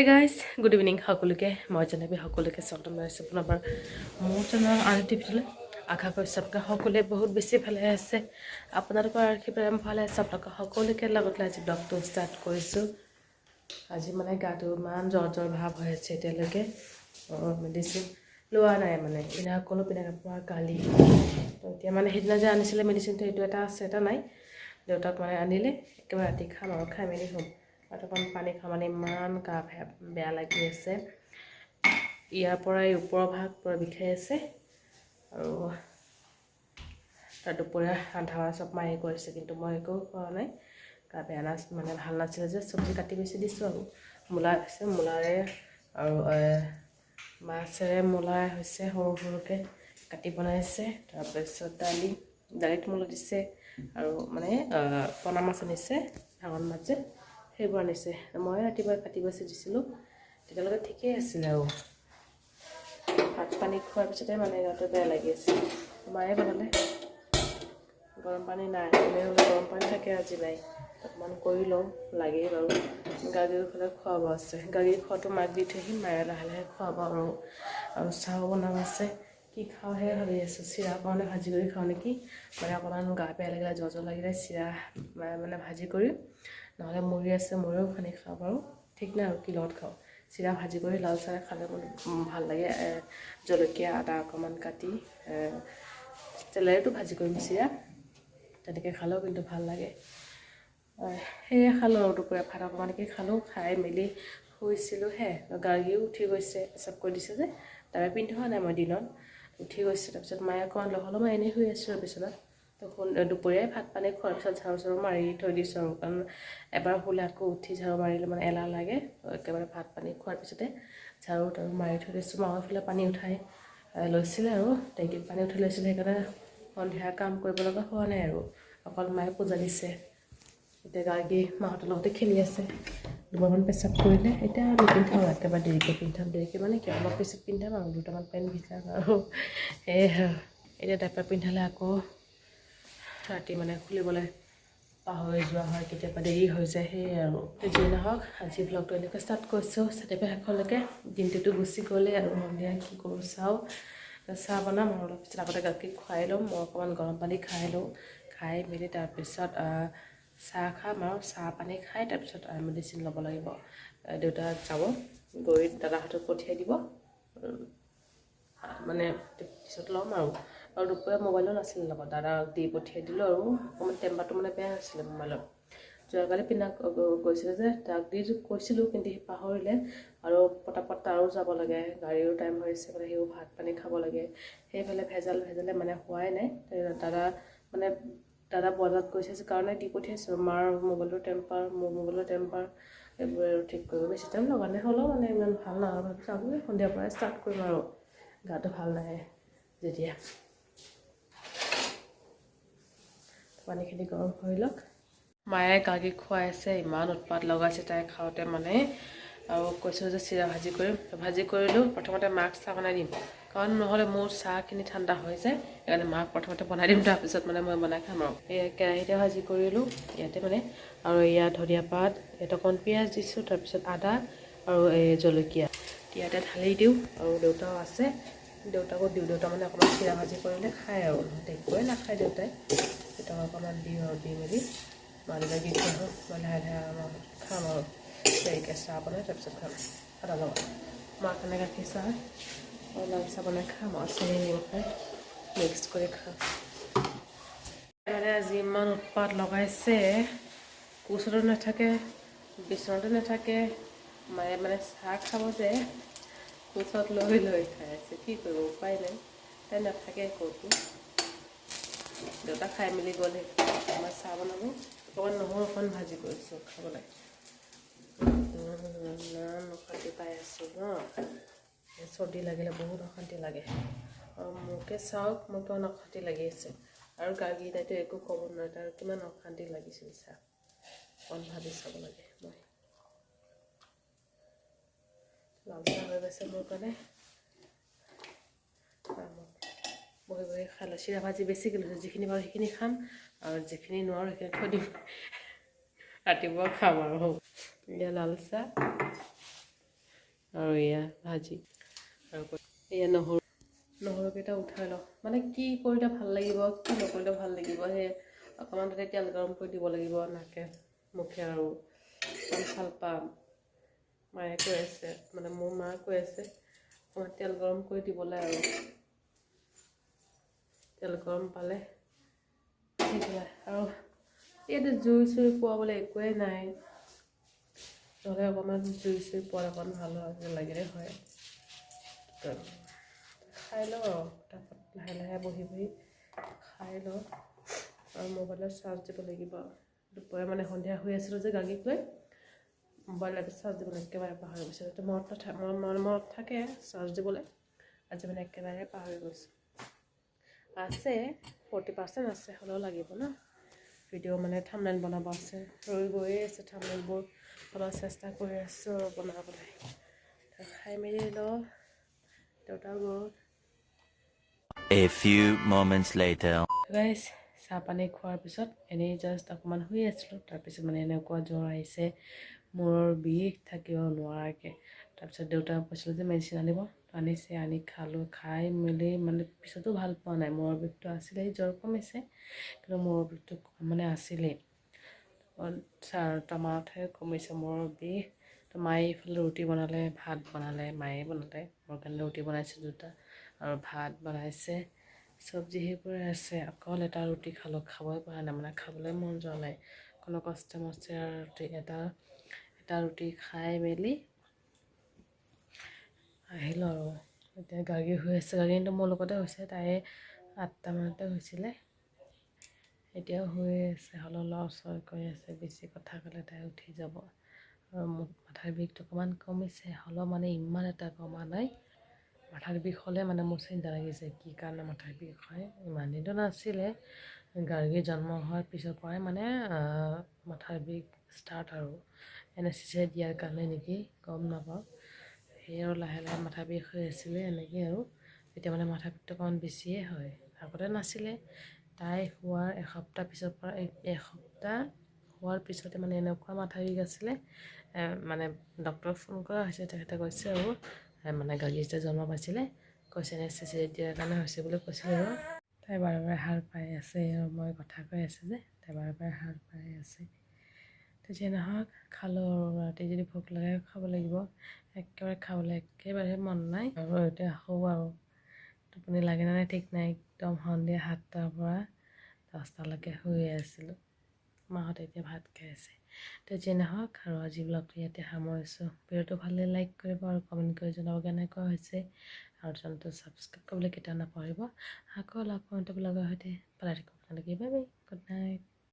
Hi guys good evening সকলোকে, মই জনাবি সকলোকে স্বাগতম। জনাইছোঁ পুনৰবাৰ মোৰ চেনেলৰ আন এটি আশা কৰিছোঁ আপোনালোকে সকলোৱে বহুত বেছি ভালে আছে। আপোনালোকৰ আশীৰ্বাদ ভালে আছে। আপোনালোকে সকলোকে লগত লৈ আজি ব্লগটো ষ্টাৰ্ট কৰিছোঁ। আজি মানে গাটো ইমান জ্বৰ জ্বৰ ভাৱ হৈ আছে এতিয়ালৈকে। মেডিচিন লোৱা নাই মানে। পিনা ক'লো, পিনা পৰা কালি। তো এতিয়া মানে সেইদিনা যে আনিছিলে মেডিচিনটো, সেইটো এটা আছে, এটা নাই। দেউতাক মানে আনিলে, একেবাৰে ৰাতি খাম আৰু খাই মেলি আৰু অকণ পানী খাওঁ মানে ইমান গা বেয়া লাগি আছে। ইয়াৰ পৰাই ওপৰৰ ভাগ পূৰা বিষাই আছে আৰু তাৰ দুপৰীয়া ৰন্ধা চব মায়ে কৰিছে কিন্তু মই একো কৰা নাই। গা বেয়া নাচ মানে ভাল নাছিলে যে চব্জি কাটি বেছি দিছোঁ আৰু। মূলা আছে মূলাৰে আৰু মাছেৰে মূলাই হৈছে সৰু সৰুকৈ কাটি বনাইছে। তাৰপিছত দালি দালিত মূলা দিছে আৰু মানে পনা মাছ আনিছে ডাঙৰ মাছ। যে সেইবোৰ আনিছে। মই ৰাতিপুৱা কাটি বাচি দিছিলোঁ। তেতিয়ালৈকে ঠিকেই আছিলে আৰু। ভাত পানী খোৱাৰ পিছতে মানে গাটো বেয়া লাগি আছে। মায়ে বনালে। গৰম পানী নাই। তেনেহ'লে গৰম পানী থাকে আজি নাই। অকণমান কৰি লওঁ লাগেই বাৰু। গাখীৰ ফালে খুৱাব আছে। গাখীৰ খোৱাটো মাক দি থৈ আহিম মায়ে লাহে লাহে খুৱাব আৰু। আৰু চাহো বনাব আছে। কি খাওঁ সেই ভাবি আছোঁ। চিৰা কাৰণে ভাজি কৰি খাওঁ নেকি? মানে অকণমান গা বেয়া লাগিলে জ্বৰ জ্বৰ লাগিলে চিৰা মানে ভাজি কৰি নহ'লে মুড়ি আছে মুড়িও সানি খাওঁ বাৰু। ঠিক নাই আৰু কি লগত খাওঁ। চিৰা ভাজি কৰি লাল চাহ খালে মোৰ ভাল লাগে। জলকীয়া আদা অকণমান কাটি তেলেৰেতো ভাজি কৰিম চিৰা। তেনেকৈ খালেও কিন্তু ভাল লাগে। সেয়ে খালোঁ আৰু দুপৰীয়া ভাত অকণমানকৈ খালোঁ খাই মেলি শুইছিলোঁহে। গাড়ীও উঠি গৈছে পেচাব কৰি দিছে যে। তাৰপৰা পিন্ধি হোৱা নাই মই দিনত। উঠি গৈছে তাৰপিছত মায়ে অকণমান লগালোঁ মই এনেই শুই আছোঁ বিচনাত। দুপৰীয়াই ভাত পানী খোৱাৰ পিছত ঝাৰু চাৰু মাৰি থৈ দিছোঁ। আৰু কাৰণ এবাৰ শুলে আকৌ উঠি ঝাৰু মাৰিলে মানে এলাহ লাগে। একেবাৰে ভাত পানী খোৱাৰ পিছতে ঝাৰু তাৰু মাৰি থৈ দিছোঁ। মাৰ ফালে পানী উঠাই লৈছিলে আৰু। টেংকিত পানী উঠাই লৈছিলে সেইকাৰণে সন্ধিয়া কাম কৰিব লগা হোৱা নাই আৰু। অকল মায়ে পূজা দিছে। এতিয়া গাৰ্গী মাহঁতৰ লগতে খেলি আছে। দুবাৰমান পেচাব কৰিলে। এতিয়া নিপিন্ধাওঁ একেবাৰে দেৰিকৈ পিন্ধাম। দেৰিকৈ মানে কি অলপ পিছত পিন্ধাম আৰু দুটামান পেণ্ট ভিজাম আৰু। সেয়ে এতিয়া ডাইপাৰ পিন্ধালে আকৌ ৰাতি মানে খুলিবলৈ পাহৰি যোৱা হয় কেতিয়াবা দেৰি হৈ যায় সেয়ে আৰু। যি নহওক আজি ব্লগটো এনেকৈ ষ্টাৰ্ট কৰিছোঁ। চাৰিপা শেষলৈকে দিনটোতো গুচি গ'লেই আৰু। সন্ধিয়া কি কৰোঁ চাওঁ। চাহ বনাম আৰু অলপ পিছত আগতে গাখীৰ খুৱাই ল'ম। মই অকণমান গৰম পানী খাই লওঁ। খাই মেলি তাৰপিছত চাহ খাম আৰু চাহ পানী খাই তাৰপিছত মেডিচিন ল'ব লাগিব। দেউতা যাব গৈ দাদাহঁতক পঠিয়াই দিব। মানে পিছত ল'ম আৰু। আৰু দুপৰীয়া মোবাইলো নাছিলে লগত দাদাক দি পঠিয়াই দিলোঁ আৰু অকণমান টেম্পাৰটো মানে বেয়া হৈছিলে মোবাইলত যোৱাকালি পিন্ধা গৈছিলে যে তাক দি কৈছিলোঁ কিন্তু সি পাহৰিলে আৰু পটাপট তাৰো যাব লাগে গাড়ীৰো টাইম হৈছে মানে সিও ভাত পানী খাব লাগে। সেইফালে ভেজাল ভেজালে মানে হোৱাই নাই। দাদা মানে দাদা বজাৰত গৈছে কাৰণে দি পঠিয়াইছোঁ। মাৰ মোবাইলৰ টেম্পাৰ মোৰ মোবাইলৰ টেম্পাৰ এইবোৰ আৰু ঠিক কৰিব বেছি টাইম লগা নাই। হ'লেও মানে ইমান ভাল নালাগে। ভাবিছোঁ আকৌ সন্ধিয়াৰ পৰাই ষ্টাৰ্ট কৰিম আৰু। গাটো ভাল নাহে যেতিয়া। পানীখিনি গৰম হৈ লওক। মায়ে গাখীৰ খুৱাই আছে ইমান উৎপাত লগাইছে তাই খাওঁতে মানে। আৰু কৈছোঁ যে চিৰা ভাজি কৰিম, ভাজি কৰিলোঁ, প্ৰথমতে মাক চাহ বনাই দিম। কাৰণ নহ'লে মোৰ চাহখিনি ঠাণ্ডা হৈ যায়, সেইকাৰণে মাক প্ৰথমতে বনাই দিম, তাৰপিছত মানে মই বনাই খাম আৰু। এই কেৰাহীতে ভাজি কৰিলোঁ, ইয়াতে মানে। আৰু ইয়াত ধনিয়া পাত, ইয়াত অকণ পিঁয়াজ দিছোঁ, তাৰপিছত আদা আৰু এই জলকীয়া। ইয়াতে ঢালি দিওঁ, আৰু দেউতাও আছে। দেউতাকো দিওঁ, দেউতা মানে অকণমান চিৰা ভাজি কৰিলে খায় আৰু। একোৱে নাখায় দেউতাই। দেউতাক অকণমান দিওঁ আৰু দি মেলি মা দেউতাক দি থৈ আহোঁ মই লাহে লাহে খাম আৰু দেৰিকৈ চাহ বনাই তাৰপিছত খাম আদা লগত মাৰ কাৰণে গাখীৰ চাহ আৰু লাল চাহ বনাই খাম আৰু চেনি নিমখ খাই মিক্স কৰি খাম মানে আজি ইমান উৎপাত লগাইছে কোচতো নাথাকে বিচনাতে নাথাকে মায়ে মানে চাহ খাব যে কোচত লৈ লৈ খাই আছে কি কৰিব উপায় নাই তাই নাথাকে ক'তো দেউতা খাই মেলি গ'লে আমাৰ চাহ বনাব অকণমান নহৰু অকণমান ভাজি কৰিছোঁ খাবলৈ ইমান অশান্তি পাই আছোঁ ন। চৰ্দি লাগিলে বহুত অশান্তি লাগে। আৰু মোকে চাওক মোৰ কিমান অশান্তি লাগি আছে। আৰু গাৰ্গীদাইতো একো ক'ব নোৱাৰে তাৰ কিমান অশান্তি লাগিছিল চাহ। অকণ ভাবি চাব লাগে মই। লাল চাহ হৈ গৈছে মোৰ কাৰণে। বহি খালোঁ চিৰা ভাজি বেছিকৈ লৈছোঁ যিখিনি পাৰোঁ সেইখিনি খাম আৰু যিখিনি নোৱাৰোঁ সেইখিনি থৈ দিম। ৰাতিপুৱা খাম আৰু। এতিয়া লাল চাহ আৰু এয়া ভাজি। আৰু এয়া নহৰু। নহৰুকেইটা উঠাই লওঁ। মানে কি কৰিলে ভাল লাগিব কি নকৰিলে ভাল লাগিব সেই অকণমান তাতে তেল গৰম কৰি দিব লাগিব নাকে মুখে আৰু ভাল পাম। মায়ে কৈ আছে মানে মোৰ মা কৈ আছে অকণমান তেল গৰম কৰি দিবলৈ আৰু। তেল গৰম পালে। দি পেলাই আৰু ইয়াতে জুই চুই পোৱাবলৈ একোৱেই নাই। নহ'লে অকণমান জুই চুই পোৱাত অকণ ভালো লাগিলে হয়। খাই লওঁ আৰু তাৰপৰা লাহে লাহে বহি বহি খাই লওঁ। আৰু মোবাইলত চাৰ্জ দিব লাগিব। দুপৰীয়া মানে সন্ধিয়া শুই আছিলোঁ যে গাগীক লৈ মোবাইলত চাৰ্জ দিবলৈ একেবাৰে পাহৰি গৈছোঁ মনত মনত থাকে চাৰ্জ দিবলৈ। আজি মানে একেবাৰে পাহৰি গৈছোঁ। আছে ফৰ্টি পাৰ্চেণ্ট আছে হ'লেও লাগিব ন? ভিডিঅ' মানে থামনেল বনাব আছে ৰৈ গৈয়ে আছে থামনেলবোৰ বনোৱাৰ চেষ্টা কৰি আছোঁ বনাবলৈ। খাই মেলি লওঁ দেউতা গ'ল। A few moments later. Guys চাহ পানী খোৱাৰ পিছত এনেই জাষ্ট অকণমান শুই আছিলোঁ তাৰপিছত মানে এনেকুৱা জ্বৰ আহিছে মূৰৰ বিষ থাকিব নোৱাৰাকৈ। তাৰপিছত দেউতাক কৈছিলোঁ যে মেডিচিন আনিব। আনিছে আনি খালোঁ, খাই মেলি মানে পিছতো ভালো পোৱা নাই। মূৰৰ বিষটো আছিলেই জ্বৰ কমিছে, কিন্তু মূৰৰ বিষটো মানে আছিলেই চাৰ কমিছে মূৰৰ বিষ। তো মায়ে এইফালে ৰুটি বনালে, ভাত বনালে, মায়ে বনালে। মোৰ কাৰণে ৰুটি বনাইছে দুটা আৰু ভাত বনাইছে, চব্জি সেইবোৰে আছে। অকল এটা ৰুটি খালোঁ, খাবই পৰা নাই মানে খাবলৈ মন যোৱা নাই। কোনো কষ্টে মষ্টে ৰুটি এটা এটা ৰুটি খাই মেলি আহিলোঁ আৰু। এতিয়া গাড়ী হৈ আছে কিন্তু মোৰ লগতে হৈছে তাই আঠটামানতে হৈছিলে। এতিয়াও হৈয়ে আছে হ'লেও লৰচৰ কৰি আছে বেছি কথা ক'লে তাই উঠি যাব। আৰু মোৰ মাথাৰ বিষটো অকণমান কমিছে হ'লেও মানে ইমান এটা কমা নাই। মাথাৰ বিষ হ'লে মানে মোৰ চিন্তা লাগিছে কি কাৰণে মাথাৰ বিষ হয়? ইমান দিনটো নাছিলে। গাৰ্গী জন্ম হোৱাৰ পিছৰ পৰাই মানে মাথাৰ বিষ ষ্টাৰ্ট আৰু। এনেচিছে দিয়াৰ কাৰণে নেকি গম নাপাওঁ। সেই আৰু লাহে লাহে মাথা বিষ হৈ আছিলে এনেকৈ আৰু। এতিয়া মানে মাথা বিষটো অকণমান বেছিয়ে হয়। আগতে নাছিলে। তাই হোৱাৰ এসপ্তাহ পিছৰ পৰা এসপ্তাহ হোৱাৰ পিছতে মানে এনেকুৱা মাথা বিষ আছিলে মানে ডক্টৰক ফোন কৰা হৈছে তেখেতে কৈছে আৰু মানে গাড়ী যেতিয়া জন্ম পাইছিলে। কৈছে নে চিচি দিয়াৰ কাৰণে হৈছে বুলি কৈছিলে আৰু। তাই বাৰে বাৰে সাৰ পাই আছে আৰু মই কথা কৈ আছোঁ যে তাই বাৰে বাৰে সাৰ পাই আছে। তেতিয়া নহওক খালোঁ আৰু ৰাতি যদি ভোক লাগে খাব লাগিব একেবাৰে খাবলৈ একেবাৰে মন নাই। আৰু এতিয়া শুওঁ আৰু। টোপনি লাগে নাই ঠিক নাই একদম সন্ধিয়া সাতটাৰ পৰা দহটালৈকে শুয়ে আছিলোঁ। মাহঁতে এতিয়া ভাত খাই আছে। তো যি নহওক আৰু আজি ব্লগটো ইয়াতে সামৰিছোঁ। ভিডিঅ'টো ভালে লাইক কৰিব আৰু কমেণ্ট কৰি জনাব কেনেকুৱা হৈছে। আৰু চেনেলটো ছাবস্ক্ৰাইব কৰিবলৈ কেতিয়াও নাপাহৰিব। আকৌ লগ পাওঁতে ব্লগৰ সৈতে। পালাই থাকিব বাই বাই। Good night.